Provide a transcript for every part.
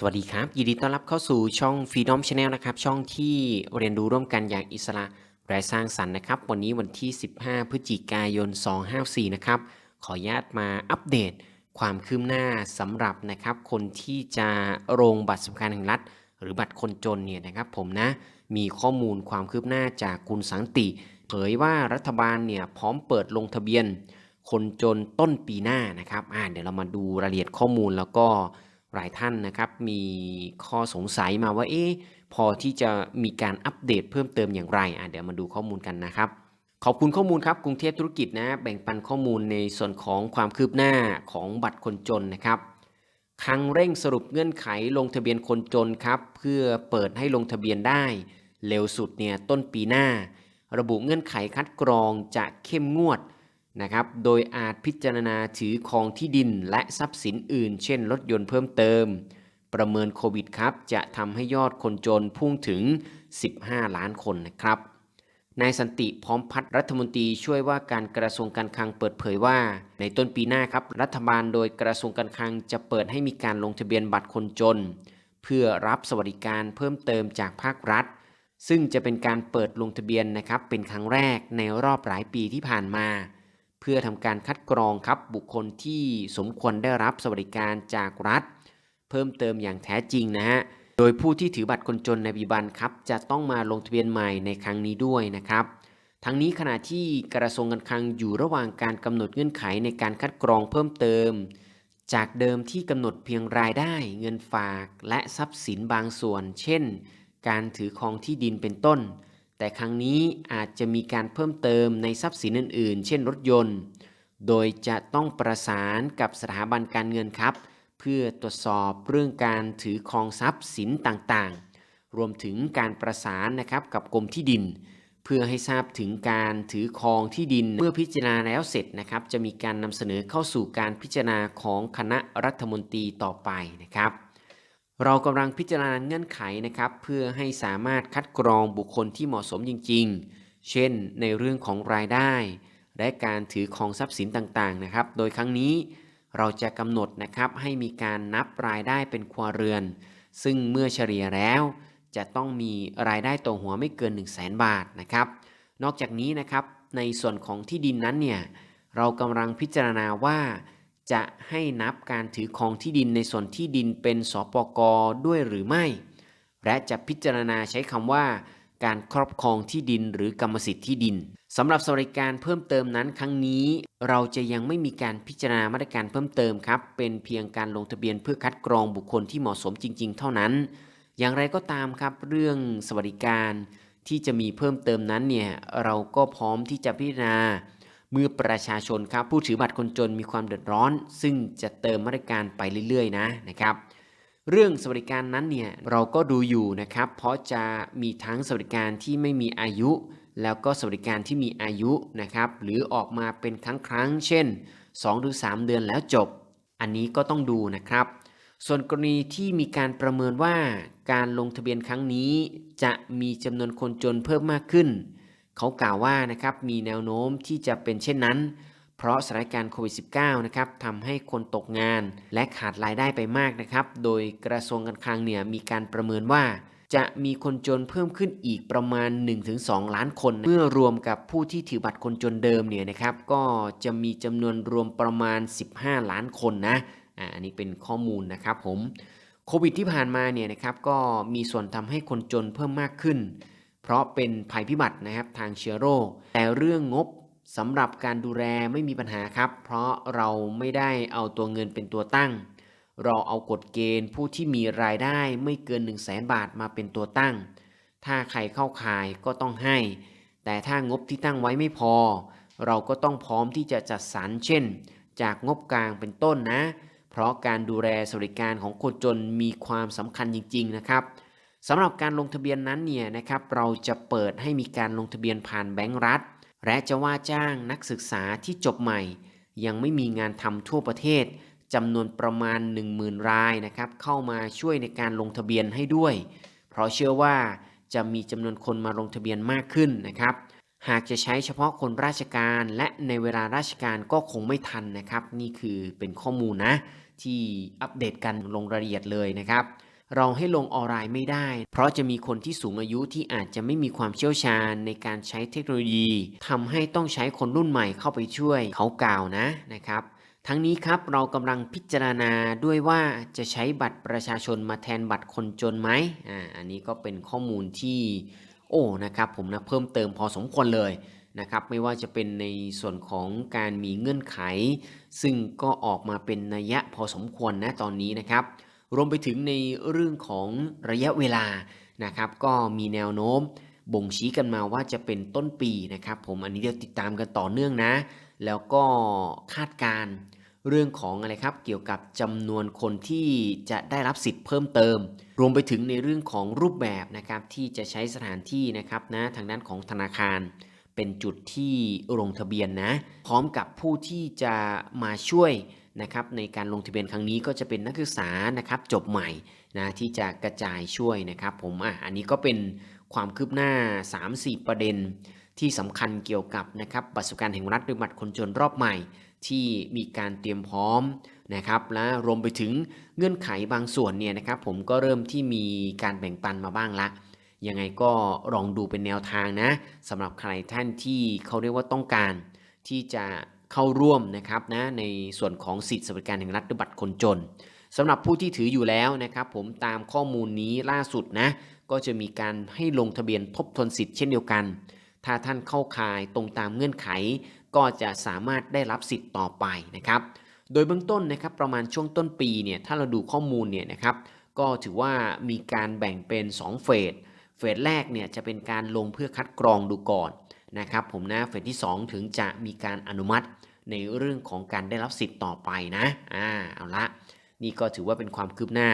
สวัสดีครับ ยินดีต้อนรับเข้าสู่ช่อง Freedom Channel นะครับ ช่องที่เรียนรู้ร่วมกันอย่างอิสระและสร้างสรรค์นะครับ วันนี้วันที่ 15 พฤศจิกายน 254 นะครับ ขออนุญาตมาอัปเดตความคืบหน้าสำหรับนะครับ คนที่จะลงบัตรสำคัญแห่งรัฐ หรือบัตรคนจนเนี่ยนะครับผมนะมีข้อมูลความคืบหน้าจากคุณสันติ เผยว่ารัฐบาลเนี่ยพร้อมเปิดลงทะเบียน คนจนต้นปีหน้านะครับอ่าเดี๋ยวเรามาดูรายละเอียดข้อมูลแล้วก็ หลายท่านนะครับมีข้อสงสัยมาว่าเอ๊ะพอที่จะมีการอัปเดตเพิ่มเติมอย่างไรอ่าเดี๋ยวมาดูข้อมูลกันนะครับ ขอบคุณข้อมูลครับกรุงเทพธุรกิจนะแบ่งปันข้อมูลในส่วนของความคืบหน้าของบัตรคนจนนะครับครั้งเร่งสรุปเงื่อนไขลงทะเบียนคนจนครับ เพื่อเปิดให้ลงทะเบียนได้ เร็วสุดเนี่ยต้นปีหน้า ระบุเงื่อนไขคัดกรองจะเข้มงวด นะครับ โดยอาจพิจารณาถือครองที่ดินและทรัพย์สินอื่น เช่นรถยนต์เพิ่มเติม ประเมินโควิดครับ จะทำให้ยอดคนจนพุ่งถึง 15 ล้านคนนะครับ นายสันติพร้อมพัฒนรัฐมนตรีช่วยว่าการกระทรวงการคลังเปิดเผยว่า ในต้นปีหน้าครับ รัฐบาลโดยกระทรวงการคลังจะเปิดให้มีการลงทะเบียนบัตรคนจน เพื่อรับสวัสดิการเพิ่มเติมจากภาครัฐซึ่งจะเป็นการเปิดลงทะเบียนนะครับเป็นครั้งแรกในรอบหลายปีที่ผ่านมา พื่อทำการคัดกรองครับบุคคลที่สมควรได้รับสวัสดิการจากรัฐ เพิ่มเติมอย่างแท้จริงนะฮะโดยผู้ที่ถือบัตรคนจนในปัจจุบันครับจะต้องมาลงทะเบียนใหม่ในครั้งนี้ด้วยนะครับ ทั้งนี้ขณะที่กระทรวงการคลังอยู่ระหว่างการกำหนดเงื่อนไขในการคัดกรองเพิ่มเติม จากเดิมที่กำหนดเพียงรายได้ เงินฝากและทรัพย์สินบางส่วน เช่น การถือครองที่ดินเป็นต้น แต่ครั้งนี้อาจจะมีการเพิ่มเติมในทรัพย์สินอื่น ๆ เช่นรถยนต์ โดยจะต้องประสานกับสถาบันการเงินครับ เพื่อตรวจสอบเรื่องการถือครองทรัพย์สินต่างๆ รวมถึงการประสานนะครับกับกรมที่ดิน เพื่อให้ทราบถึงการถือครองที่ดิน เมื่อพิจารณาแล้วเสร็จนะครับ จะมีการนำเสนอเข้าสู่การพิจารณาของคณะรัฐมนตรีต่อไปนะครับ เรากำลังพิจารณาเงื่อนไขนะครับเพื่อให้สามารถคัดกรองบุคคลที่เหมาะสมจริง ๆ เช่น ในเรื่องของรายได้ และการถือครองทรัพย์สินต่างๆนะครับ โดยครั้งนี้เราจะกำหนดนะครับให้มีการนับรายได้เป็นครัวเรือน ซึ่งเมื่อเฉลี่ยแล้ว จะต้องมีรายได้ต่อหัวไม่เกิน 1 0 0 0 0แบาทนะครับ นอกจากนี้นะครับในส่วนของที่ดินนั้นเนี่ยเรากำลังพิจารณาว่า จะให้นับการถือครองที่ดินในส่วนที่ดินเป็นสปกด้วยหรือไม่ และจะพิจารณาใช้คำว่า การครอบครองที่ดินหรือกรรมสิทธิ์ที่ดินสำหรับสวัสดิการเพิ่มเติมนั้นครั้งนี้ เราจะยังไม่มีการพิจารณามาตรการเพิ่มเติมครับ เป็นเพียงการลงทะเบียนเพื่อคัดกรองบุคคลที่เหมาะสมจริง ๆ เท่านั้น อย่างไรก็ตามครับเรื่องสวัสดิการที่จะมีเพิ่มเติมนั้นเนี่ยเราก็พร้อมที่จะพิจารณา เมื่อประชาชนครับผู้ถือบัตรคนจนมีความเดือดร้อน ซึ่งจะเติมมาตรการไปเรื่อยๆนะนะครับ เรื่องสวัสดิการนั้นเนี่ยเราก็ดูอยู่นะครับ เพราะจะมีทั้งสวัสดิการที่ไม่มีอายุ แล้วก็สวัสดิการที่มีอายุนะครับหรือออกมาเป็นครั้งครั้งเช่น 2-3 เดือนแล้วจบ อันนี้ก็ต้องดูนะครับ ส่วนกรณีที่มีการประเมินว่าการลงทะเบียนครั้งนี้ จะมีจำนวนคนจนเพิ่มมากขึ้น เขากล่าวว่านะครับมีแนวโน้มที่จะเป็นเช่นนั้น เพราะสถานการณ์โควิด -19 นะครับทำให้คนตกงานและขาดรายได้ไปมากนะครับ โดยกระทรวงการคลังเนี่ยมีการประเมินว่า จะมีคนจนเพิ่มขึ้นอีกประมาณ 1-2 ล้านคน เมื่อรวมกับผู้ที่ถือบัตรคนจนเดิมเนี่ยนะครับ ก็จะมีจำนวนรวมประมาณ 15 ล้านคนนะอันนี้เป็นข้อมูลนะครับผมโควิดที่ผ่านมาเนี่ยนะครับก็มีส่วนทำให้คนจนเพิ่มมากขึ้น เพราะเป็นภัยพิบัตินะครับทางเชื้อโรค แต่เรื่องงบสำหรับการดูแลไม่มีปัญหาครับ เพราะเราไม่ได้เอาตัวเงินเป็นตัวตั้ง เราเอากฎเกณฑ์ผู้ที่มีรายได้ไม่เกิน 1 0 0 0 0แบาทมาเป็นตัวตั้ง ถ้าใครเข้าข่ายก็ต้องให้ แต่ถ้างบที่ตั้งไว้ไม่พอ เราก็ต้องพร้อมที่จะจัดสรรเช่น จากงบกลางเป็นต้นนะ เพราะการดูแลสวัสดิการของคนจนมีความสำคัญจริง ๆ นะครับ สำหรับการลงทะเบียนนั้นเนี่ยนะครับเราจะเปิดให้มีการลงทะเบียนผ่านแบงก์รัฐ และจะว่าจ้างนักศึกษาที่จบใหม่ ยังไม่มีงานทำทั่วประเทศจำนวนประมาณ 10,000 รายนะครับเข้ามาช่วยในการลงทะเบียนให้ด้วย เพราะเชื่อว่าจะมีจำนวนคนมาลงทะเบียนมากขึ้นนะครับ หากจะใช้เฉพาะคนราชการและในเวลาราชการก็คงไม่ทันนะครับ นี่คือเป็นข้อมูลนะที่อัปเดตกันลงรายละเอียดเลยนะครับ เราให้ลงออนไลน์ไม่ได้ เพราะจะมีคนที่สูงอายุที่อาจจะไม่มีความเชี่ยวชาญในการใช้เทคโนโลยีทำให้ต้องใช้คนรุ่นใหม่เข้าไปช่วยเขากล่าวนะนะครับ ทั้งนี้ครับเรากำลังพิจารณาด้วยว่าจะใช้บัตรประชาชนมาแทนบัตรคนจนไหมอ่าอันนี้ก็เป็นข้อมูลที่โอ้นะครับผมนะเพิ่มเติมพอสมควรเลยนะครับไม่ว่าจะเป็นในส่วนของการมีเงื่อนไข ซึ่งก็ออกมาเป็นนัยยะพอสมควรนะตอนนี้นะครับ รวมไปถึงในเรื่องของระยะเวลานะครับ ก็มีแนวโน้มบ่งชี้กันมาว่าจะเป็นต้นปีนะครับ ผมอันนี้เดี๋ยวติดตามกันต่อเนื่องนะ แล้วก็คาดการเรื่องของอะไรครับเกี่ยวกับจำนวนคนที่จะได้รับสิทธิ์เพิ่มเติม รวมไปถึงในเรื่องของรูปแบบนะครับที่จะใช้สถานที่นะครับนะทางด้านของธนาคาร เป็นจุดที่ลงทะเบียนนะ พร้อมกับผู้ที่จะมาช่วย นะครับในการลงทะเบียนครั้งนี้ก็จะเป็นนักศึกษานะครับจบใหม่นะที่จะกระจายช่วยนะครับผมอะอันนี้ก็เป็นความคืบหน้า 3-4 ประเด็น ที่สำคัญเกี่ยวกับนะครับบัตรสวัสดิการแห่งรัฐหรือบัตรคนจนรอบใหม่ ที่มีการเตรียมพร้อมนะครับและรวมไปถึงเงื่อนไขบางส่วนเนี่ยนะครับผมก็เริ่มที่มีการแบ่งปันมาบ้างละยังไงก็ลองดูเป็นแนวทางนะสำหรับใครท่านที่เขาเรียกว่าต้องการที่จะ เข้าร่วมนะครับนะในส่วนของสิทธิสวัสดิการแห่งรัฐหรือบัตรคนจนสำหรับผู้ที่ถืออยู่แล้วนะครับ ผมตามข้อมูลนี้ล่าสุดนะก็จะมีการให้ลงทะเบียนทบทวนสิทธิ์เช่นเดียวกัน ถ้าท่านเข้าข่ายตรงตามเงื่อนไข ก็จะสามารถได้รับสิทธิ์ต่อไปนะครับ โดยเบื้องต้นนะครับประมาณช่วงต้นปีเนี่ยถ้าเราดูข้อมูลเนี่ยนะครับ ก็ถือว่ามีการแบ่งเป็น 2 เฟส เฟสแรกเนี่ยจะเป็นการลงเพื่อคัดกรองดูก่อนนะครับผมนะเฟสที่ 2 ถึงจะมีการอนุมัติ ในเรื่องของการได้รับสิทธิ์ต่อไปนะอ่าเอาละนี่ก็ถือว่าเป็นความคืบหน้า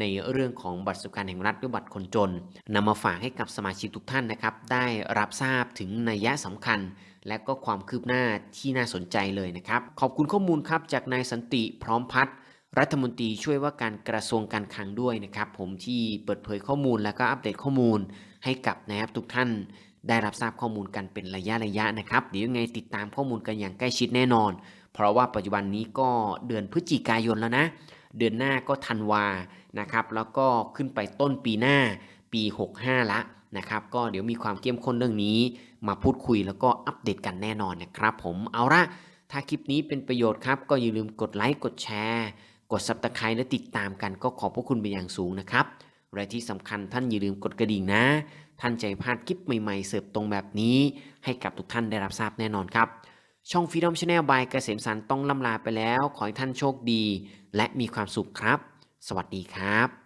ในเรื่องของบัตรสวัสดิการแห่งรัฐหรือบัตรคนจนนำมาฝากให้กับสมาชิกทุกท่านนะครับ ได้รับทราบถึงนัยยะสำคัญ และก็ความคืบหน้าที่น่าสนใจเลยนะครับ ขอบคุณข้อมูลครับจากนายสันติพร้อมพัฒน์รัฐมนตรีช่วยว่าการกระทรวงการคลังด้วยนะครับ ผมที่เปิดเผยข้อมูลแล้วก็อัปเดตข้อมูลให้กับนะครับทุกท่าน ได้รับทราบข้อมูลกันเป็นระยะระยะนะครับ เดี๋ยวยังไงติดตามข้อมูลกันอย่างใกล้ชิดแน่นอน เพราะว่าปัจจุบันนี้ก็เดือนพฤศจิกายนแล้วนะ เดือนหน้าก็ธันวานะครับ แล้วก็ขึ้นไปต้นปีหน้าปี 65 ละนะครับ ก็เดี๋ยวมีความเข้มข้นเรื่องนี้ มาพูดคุยแล้วก็อัปเดตกันแน่นอนนะครับ ผมเอาละถ้าคลิปนี้เป็นประโยชน์ครับ ก็อย่าลืมกดไลค์กดแชร์ กด subscribe และติดตามกันก็ขอบพระคุณเป็นอย่างสูงนะครับ และที่สำคัญท่านอย่าลืมกดกระดิ่งนะ ท่านใจพลาดคลิปใหม่ๆ เสิร์ฟตรงแบบนี้ ให้กับทุกท่านได้รับทราบแน่นอนครับ ช่อง Freedom Channel by เกษมสันต์ต้องล่ำลาไปแล้ว ขอให้ท่านโชคดี และมีความสุขครับ สวัสดีครับ